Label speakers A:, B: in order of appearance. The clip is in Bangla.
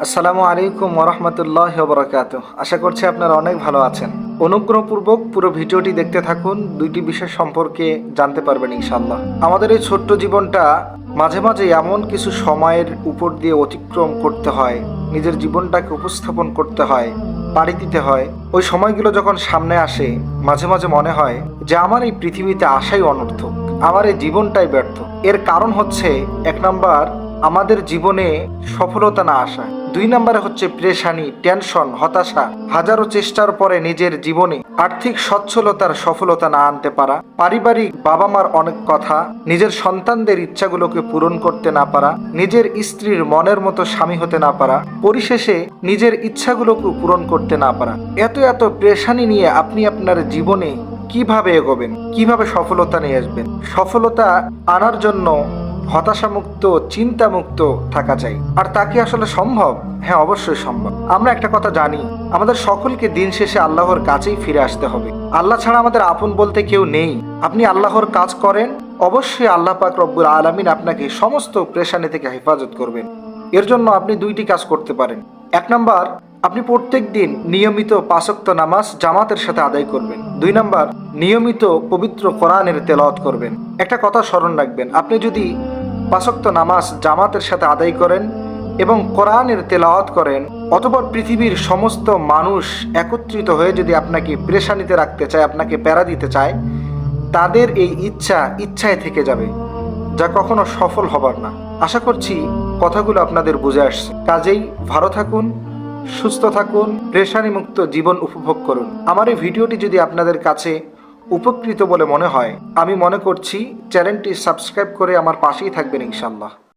A: আসসালামু আলাইকুম ওরহমতুল্লাহ বরকাত আশা করছি আপনারা অনেক ভালো আছেন। অনুগ্রহপূর্বক পুরো ভিডিওটি দেখতে থাকুন, দুইটি বিষয় সম্পর্কে জানতে পারবেন ইনশাল্লাহ আমাদের এই ছোট্ট জীবনটা মাঝে মাঝে এমন কিছু সময়ের উপর দিয়ে অতিক্রম করতে হয়, নিজের জীবনটাকে উপস্থাপন করতে হয়, পাড়ি দিতে হয়। ওই সময়গুলো যখন সামনে আসে, মাঝে মাঝে মনে হয় যে আমার এই পৃথিবীতে আসাই অনর্থক, আমার এই জীবনটাই ব্যর্থ। এর কারণ হচ্ছে, এক নাম্বার আমাদের জীবনে সফলতা না আসা। দুই নম্বরে হচ্ছে প্রেশানি, টেনশন, হতাশা। হাজারো চেষ্টার পরে নিজের জীবনে আর্থিক সচ্ছলতার সফলতা না আনতে পারা। পারিবারিক বাবা মার অনেক কথা, নিজের সন্তানদের ইচ্ছাগুলোকে পূরণ করতে না পারা, নিজের স্ত্রীর মনের মতো স্বামী হতে না পারা, পরিশেষে নিজের ইচ্ছাগুলোকে পূরণ করতে না পারা। এত এত প্রেশানি নিয়ে আপনি আপনার জীবনে কীভাবে এগোবেন? কীভাবে সফলতা নিয়ে আসবেন? সফলতা আনার জন্য হতাশামুক্ত, চিন্তামুক্ত থাকা চাই। আর তা কি আসলে সম্ভব? হ্যাঁ অবশ্যই সম্ভব। আমরা একটা কথা জানি, আমাদের সকলকে দিন শেষে আল্লাহর কাছেই ফিরে আসতে হবে। আল্লাহ ছাড়া আমাদের আপন বলতে কেউ নেই। আপনি আল্লাহর কাজ করেন, অবশ্যই আল্লাহ পাক রব্বুল আলমিন আপনাকে সমস্ত প্রেশানি থেকে হেফাজত করবেন। এর জন্য আপনি দুইটি কাজ করতে পারেন। এক নাম্বার, আপনি প্রত্যেক দিন নিয়মিত পাঁচক্ত নামাজ জামাতের সাথে আদায় করবেন। দুই নাম্বার, নিয়মিত পবিত্র কোরআনের তেলাওয়াত করবেন। একটা কথা স্মরণ রাখবেন, আপনি যদি পাঁচক্ত নামাজ জামাতের সাথে আদায় করেন এবং কোরআনের তেলাওয়াত করেন। অতপর পৃথিবীর সমস্ত মানুষ একত্রিত হয়ে যদি আপনাকে প্রেশানিতে রাখতে চায়, আপনাকে প্যারা দিতে চায়, তাদের এই ইচ্ছা ইচ্ছায় থেকে যাবে, যা কখনো সফল হবার না। আশা করছি কথাগুলো আপনাদের বুঝে আসছে। কাজেই ভালো থাকুন, সুস্থ থাকুন প্রেশানি মুক্ত জীবন উপভোগ করুন। আমার এই ভিডিওটি যদি আপনাদের কাছে উপকৃত বলে মনে হয়। আমি মনে করছি চ্যানেলটি সাবস্ক্রাইব করে আমার পাশেই থাকবেন ইনশাল্লাহ